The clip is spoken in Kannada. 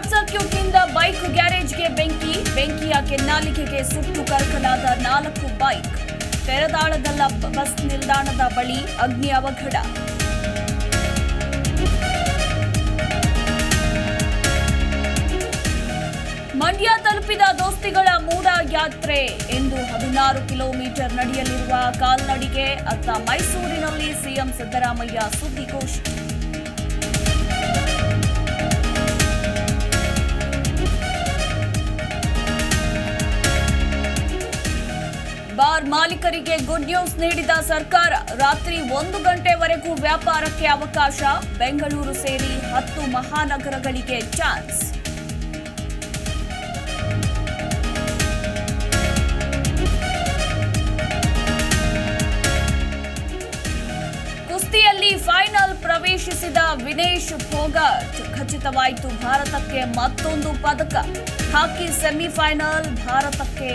ಶಾರ್ಟ್ ಸರ್ಕ್ಯೂಟ್ನಿಂದ ಬೈಕ್ ಗ್ಯಾರೇಜ್ಗೆ ಬೆಂಕಿ, ಬೆಂಕಿಯ ಕೆನ್ನಾಲಿಕೆಗೆ ಸುಟ್ಟು ಕರಕಲಾದ ನಾಲ್ಕು ಬೈಕ್. ತೆರದಾಳದಲ್ಲ ಬಸ್ ನಿಲ್ದಾಣದ ಬಳಿ ಅಗ್ನಿ ಅವಘಡ. ಮಂಡ್ಯ ತಲುಪಿದ ದೋಸ್ತಿಗಳ ಮೂಡ ಯಾತ್ರೆ ಎಂದು ಹದಿನಾರು ಕಿಲೋಮೀಟರ್ ನಡೆಯಲಿರುವ ಕಾಲ್ನಡಿಗೆ ಅತ್ತ ಮೈಸೂರಿನಲ್ಲಿ ಸಿಎಂ ಸಿದ್ದರಾಮಯ್ಯ ಸುದ್ದಿಗೋಷ್ಠಿ. ಬಾರ್ ಮಾಲೀಕರಿಗೆ ಗುಡ್ ನ್ಯೂಸ್ ನೀಡಿದ ಸರ್ಕಾರ, ರಾತ್ರಿ ಒಂದು ಗಂಟೆವರೆಗೂ ವ್ಯಾಪಾರಕ್ಕೆ ಅವಕಾಶ, ಬೆಂಗಳೂರು ಸೇರಿ ಹತ್ತು ಮಹಾನಗರಗಳಿಗೆ ಚಾನ್ಸ್. ಕುಸ್ತಿಯಲ್ಲಿ ಫೈನಲ್ ಪ್ರವೇಶಿಸಿದ ವಿನೇಶ್ ಫೋಗಟ್ ಖಚಿತವಾಯಿತು ಭಾರತಕ್ಕೆ ಮತ್ತೊಂದು ಪದಕ. ಹಾಕಿ ಸೆಮಿಫೈನಲ್ ಭಾರತಕ್ಕೆ